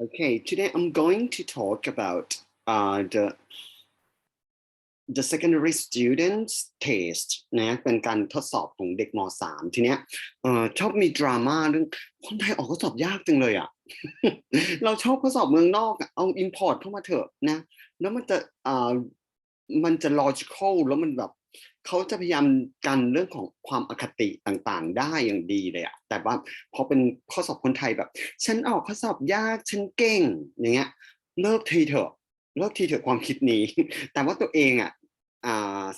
Okay, today I'm going to talk about uh, the the secondary students test นะเป็นการทดสอบของเด็กม .3 ทีเนี้ยเอ่อชอบมีดราม่าเรื่องคนไทยออกข้อสอบยากจังเลยอะ เราชอบข้อสอบเมืองนอกอะเอา import เข้ามาเถอะนะ แล้วมันจะอ่ามันจะ logical แล้วมันแบบ เขาจะพยายามกันเรื่องของความอคติต่างๆ ได้อย่างดีเลยอะแต่ว่าพอเป็นข้อสอบคนไทยแบบ ฉันออกข้อสอบยากฉันเก่ง อย่างเงี้ย เลิกทีเถอะเลิกทีเถอะความคิดนี้ แต่ว่าตัวเองอะ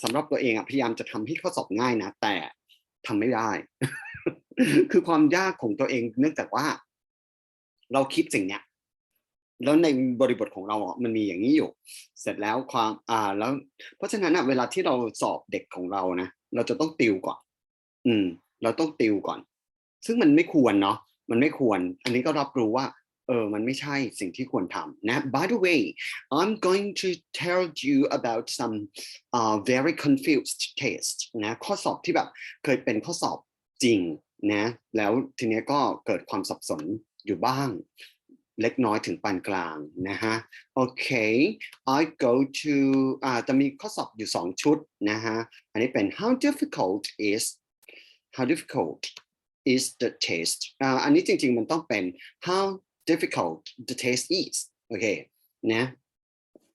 สำหรับตัวเองอะพยายามจะทำให้ข้อสอบง่ายนะ แต่ทำไม่ได้ คือความยากของตัวเองเนื่องจากว่า เราคิดสิ่งเนี้ย แล้วในบริบทของเราอะมันมีอย่างนี้อยู่ เสร็จแล้วความอ่าแล้ว เพราะฉะนั้นอะเวลาที่เราสอบเด็กของเรานะเราจะต้องติวก่อน อืม เราต้องติวก่อน ซึ่งมันไม่ควรเนาะมันไม่ควร อันนี้ก็รับรู้ว่าเออมันไม่ใช่สิ่งที่ควรทำนะ By the way I'm going to tell you about some uh, very confused test นะข้อสอบที่แบบเคยเป็นข้อสอบจริงนะแล้วทีเนี้ยก็เกิดความสับสนอยู่บ้าง เล็กน้อยถึงปานกลางนะฮะโอเค I go to อ่าจะมีข้อสอบอยู่สองชุดนะฮะอันนี้เป็น how difficult is how difficult is the test อ่าอันนี้จริง ๆ มันต้องเป็น how difficult the test is โอเคนะ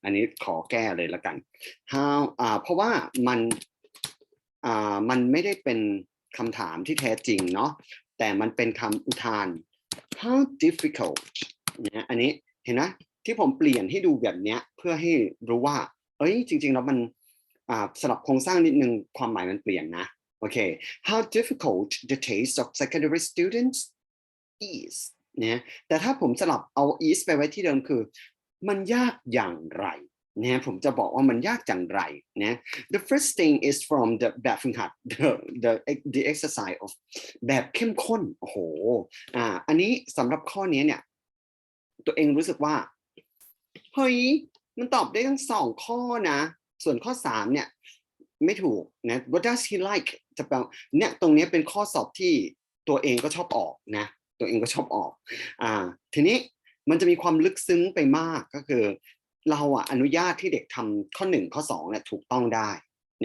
อันนี้ขอแก้เลยละกัน how อ่าเพราะว่ามันอ่ามันไม่ได้เป็นคำถามที่แท้จริงเนาะแต่มันเป็นคำอุทาน how difficult นะอันนี้เห็นไหมที่ผมเปลี่ยนให้ดูแบบเนี้ยเพื่อให้รู้ว่า เอ้ยจริงๆแล้วมันอ่าสลับโครงสร้างนิดนึงความหมายมันเปลี่ยนนะโอเค how difficult the taste of secondary students is นะแต่ถ้าผมสลับเอา is ไปไว้ที่เดิมคือ มันยากอย่างไรนะผมจะบอกว่ามันยากอย่างไรนะ the first thing is from the แบบฝึกหัด the the the exercise of แบบเข้มข้นโอ้โหอ่าอันนี้สำหรับข้อนี้เนี่ย ตัวเองรู้สึกว่า เฮ้ย มันตอบได้ทั้งสองข้อนะ ส่วนข้อสามเนี่ย ไม่ถูกนะ what does he like จะแปลเนี่ยตรงนี้เป็นข้อสอบที่ตัวเองก็ชอบออกนะ ตัวเองก็ชอบออก อ่า ทีนี้มันจะมีความลึกซึ้งไปมากก็คือ เราอะอนุญาตที่เด็กทำข้อหนึ่งข้อสองเนี่ยถูกต้องได้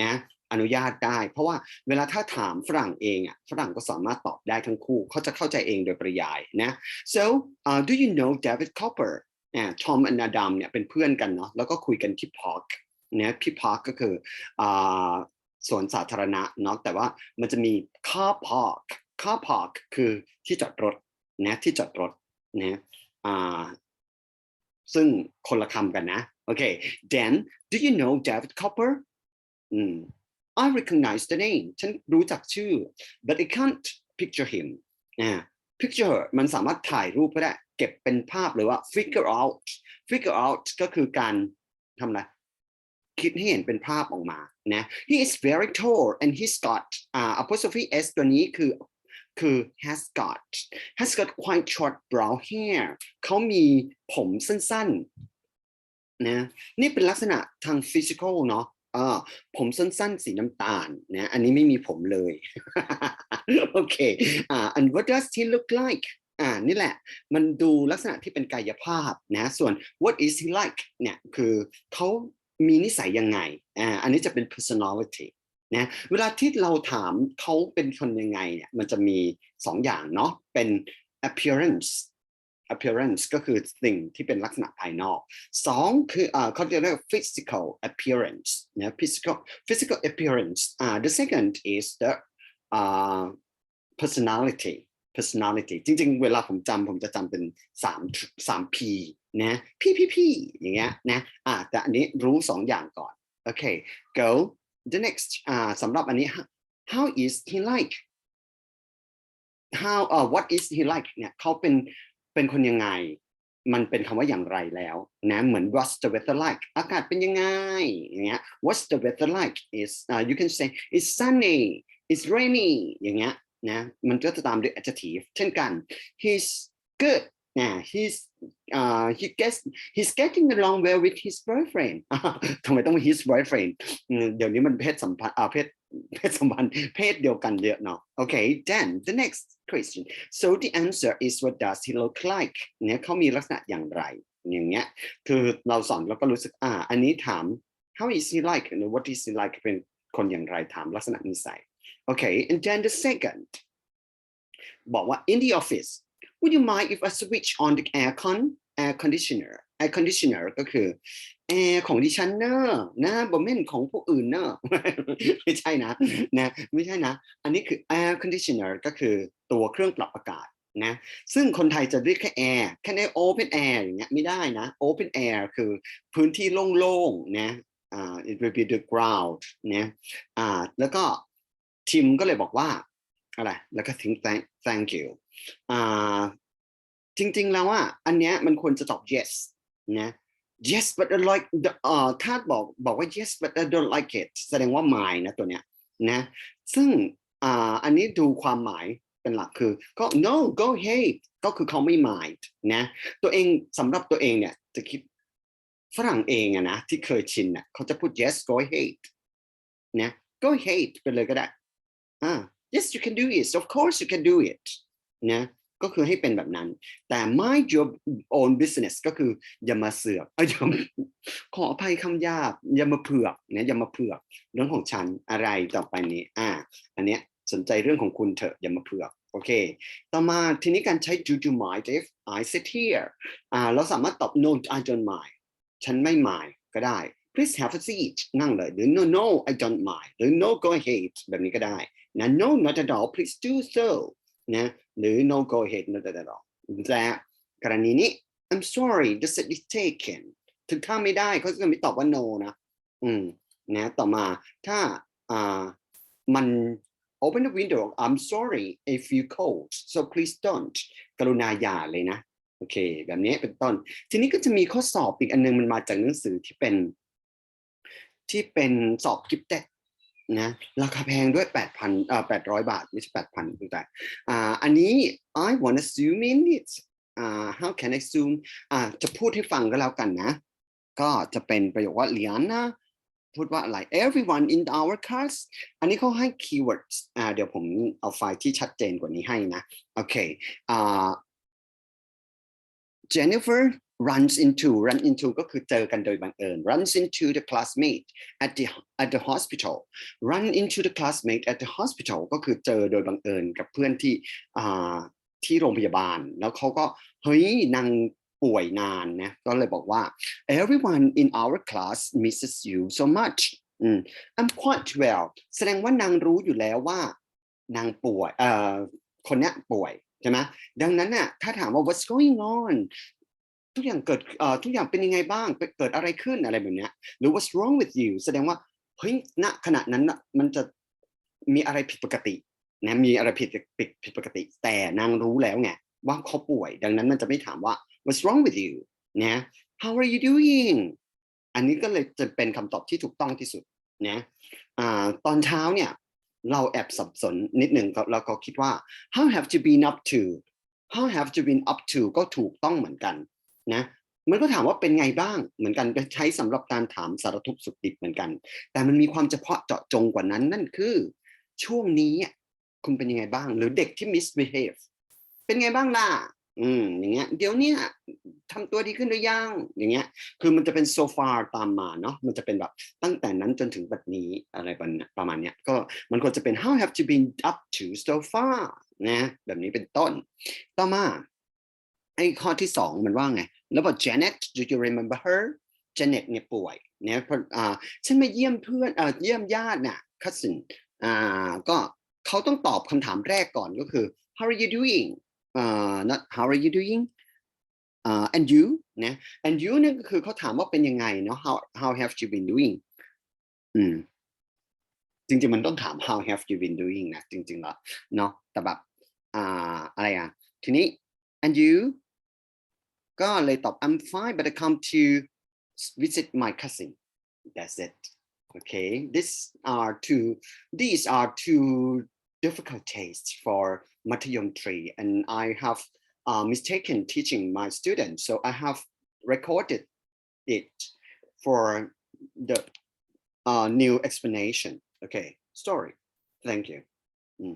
นะ อนุญาตได้ เพราะว่าเวลาถ้าถามฝรั่งเองอะฝรั่งก็สามารถตอบได้ทั้งคู่เขาจะเข้าใจเองโดยปริยายนะ so uh, do you know David Copper อ่า Tom and Adam เนี่ยเป็นเพื่อนกันเนาะแล้วก็คุยกันที่ park นะที่ park ก็คืออ่าสวนสาธารณะเนาะแต่ว่ามันจะมี car park car park คือที่จอดรถนะที่จอดรถนะอ่าซึ่งคนละคำกันนะโอเค then do you know David Copper อืม I recognize the name ฉันรู้จักชื่อ but I can't picture him นะ picture มันสามารถถ่ายรูปก็ได้ เก็บเป็นภาพหรือว่า figure out figure out ก็คือการทำอะไรคิดให้เห็นเป็นภาพออกมานะ he is very tall and he's got อ่า apostrophe s ตัวนี้คือคือ has got has got quite short brown hair เขามีผมสั้นๆนะนี่เป็นลักษณะทาง physical เนาะ อ่าผมสั้นๆ สีน้ำตาลนะอันนี้ไม่มีผมเลย โอเคอ่า and what does he look like อ่านี่แหละ มันดูลักษณะที่เป็นกายภาพนะส่วน what is he like เนี่ยคือเขามีนิสัยยังไงอ่าอันนี้จะเป็น personality นะเวลาที่เราถามเขาเป็นคนยังไงเนี่ยมันจะมีสองอย่างเนาะเป็น appearance appearance ก็คือสิ่งที่เป็นลักษณะภายนอกสองคืออ่าเขาจะเรียก physical appearance นะ physical physical appearance อ่า the second is the อ่า personality personality จริงๆ เวลาผมจำผมจะจำเป็นสามสาม P นะพี่พี่พี่อย่างเงี้ยนะอ่าแต่อันนี้รู้สองอย่างก่อน โอเค go the next อ่าสำหรับอันนี้ how is he like how เอ่อ what is he like เนี่ยเขาเป็น เป็นคนยังไง มันเป็นคำว่าอย่างไรแล้วนะเหมือน what's the weather like อากาศเป็นยังไงอย่างเงี้ย what's the weather like is uh, you can say it's sunny it's rainy อย่างเงี้ยนะมันก็จะตามด้วย adjective เช่นกัน he's good นะ he's uh, he gets he's getting along well with his boyfriend ทำไมต้อง his boyfriend เดี๋ยวนี้มันเพศสัมพันธ์เพศเพศสัมพันธ์เพศเดียวกันเยอะเนาะโอเค then the next question so the answer is what does he look like เนี่ยเขามีลักษณะอย่างไร อย่างเงี้ย คือเราสอนเราก็รู้สึก อ่า อันนี้ถาม how is he like หรือ what is he like เป็นคนอย่างไร ถามลักษณะนิสัย okay and then the second บอกว่า in the office would you mind if I switch on the aircon air conditioner Air conditioner ก็คือแอร์ของดิฉันเนอะนะบ่แม่นของผู้อื่นเนอะไม่ใช่นะนะไม่ใช่นะ อันนี้คือ air conditioner ก็คือตัวเครื่องปรับอากาศนะซึ่งคนไทยจะเรียกแค่ air แค่ใน open air อย่างเงี้ยไม่ได้นะ open air คือพื้นที่โล่งๆนะอ่า it will be the ground นะอ่าแล้วก็ทีมก็เลยบอกว่าอะไรแล้วก็ทิ้ง thank thank you อ่าจริงๆแล้วว่าอันเนี้ยมันควรจะตอบ yes นะ yes but I like the เอ่อถ้าบอกบอกว่า yes but I don't like it แสดงว่า my นะตัวเนี้ยนะซึ่งอ่าอันนี้ดูความหมายเป็นหลักคือก็ no go ahead ก็คือเขาไม่ mind นะตัวเองสำหรับตัวเองเนี่ยจะคิดฝรั่งเองอะนะที่เคยชินน่ะเขาจะพูด yes go ahead นะ go ahead ไปเลยก็ได้อ่า yes you can do it of course you can do it นะ ก็คือให้เป็นแบบนั้น แต่ mind your own business ก็คืออย่ามาเสือกอ้ยอย่ามาขออภัยคำหยาบอย่ามาเผือกนะอย่ามาเผือกเรื่องของฉันอะไรต่อไปนี้อ่า อันเนี้ยสนใจเรื่องของคุณเถอะอย่ามาเผือกโอเค ต่อมาทีนี้การใช้ do you mind if I sit here อ่าเราสามารถตอบ no I don't mind ฉันไม่ mind ก็ได้ please have a seat นั่งเลยหรือ no no I don't mind หรือ no go ahead แบบนี้ก็ได้นะ no not at all please do so นะ หรือ no go ahead not at all แต่กรณีนี้ I'm sorry the seat is taken ถึงถ้าไม่ได้เขาจะไม่ตอบว่า no นะ อืมนะต่อมาถ้าอ่ามัน open the window I'm sorry if you cold so please don't กรุณาอย่าเลยนะ โอเค แบบนี้เป็นต้น ทีนี้ก็จะมีข้อสอบอีกอันนึงมันมาจากหนังสือที่เป็น ที่เป็นสอบกิฟเต็ด นะราคาแพงด้วย 8,000เอ่อ800 บาท ไม่ใช่ 8,000คือแต่อ่าอันนี้ I wanna zoom in it อ่า how can I zoom อ่าจะพูดให้ฟังก็แล้วกันนะ ก็จะเป็นประโยคว่า Liana พูดว่าอะไร everyone in our class อันนี้เขาให้ keywords อ่าเดี๋ยวผมเอาไฟล์ที่ชัดเจนกว่านี้ให้นะ โอเคอ่า Jennifer runs into run into ก็คือเจอกันโดยบังเอิญ runs into the classmate at the at the hospital run into the classmate at the hospital ก็คือเจอโดยบังเอิญกับเพื่อนที่อ่าที่โรงพยาบาล แล้วเขาก็เฮ้ยนางป่วยนานนะก็เลยบอกว่า everyone in our class misses you so much I'm quite well แสดงว่านางรู้อยู่แล้วว่านางป่วยเอ่อคนเนี้ยป่วยใช่ไหมดังนั้นน่ะถ้าถามว่า what's going on ทุกอย่างเกิดเอ่อทุกอย่างเป็นยังไงบ้างเกิดอะไรขึ้นอะไรแบบเนี้ยหรือ what's wrong with you แสดงว่าเฮ้ยณขณะนั้นมันจะมีอะไรผิดปกตินะมีอะไรผิดผิดผิดปกติ แต่นางรู้แล้วไงว่าเขาป่วย ดังนั้นมันจะไม่ถามว่า what's wrong with you นะ how are you doing อันนี้ก็เลยจะเป็นคำตอบที่ถูกต้องที่สุดนะอ่าตอนเช้าเนี่ยเราแอบสับสนนิดหนึ่งก็เราก็คิดว่า how have you been up to how have you been up to ก็ถูกต้องเหมือนกัน นะมันก็ถามว่าเป็นไงบ้างเหมือนกันใช้สำหรับการถามสารทุกข์สุขดิบเหมือนกัน แต่มันมีความเฉพาะเจาะจงกว่านั้นนั่นคือ ช่วงนี้คุณเป็นยังไงบ้าง หรือเด็กที่ misbehave เป็นไงบ้างล่ะอืมอย่างเงี้ยเดี๋ยวเนี้ยทำตัวดีขึ้นหรือยังอย่างเงี้ย คือมันจะเป็น so far ตามมาเนาะมันจะเป็นแบบตั้งแต่นั้นจนถึงบัดนี้อะไรประมาณเนี้ยก็มันควรจะเป็น how have you been up to so far นะแบบนี้เป็นต้น ต่อมาไอ้ข้อที่สองมันว่าไง แล้วบอก Janet do you remember her Janet เนี่ยป่วยเนี่ยเพราะอ่าฉันมาเยี่ยมเพื่อนอ่อเยี่ยมญาติน่ะ cousin อ่าก็เขาต้องตอบคำถามแรกก่อนก็คือ how are you doing อ่า not how are you doing อ่า and you นะ and you เนี่ยก็คือเขาถามว่าเป็นยังไงเนาะ how how have you been doing อืมจริงๆมันต้องถาม how have you been doing นะจริงๆแล้วเนาะแต่แบบอ่าอะไรอะทีนี้ and you ก็เลยตอบ I'm fine but I come to visit my cousin that's it okay these are two these are two difficult tastes for Matayom tree and I have uh, mistaken teaching my students so I have recorded it for the uh, new explanation okay story thank you อืม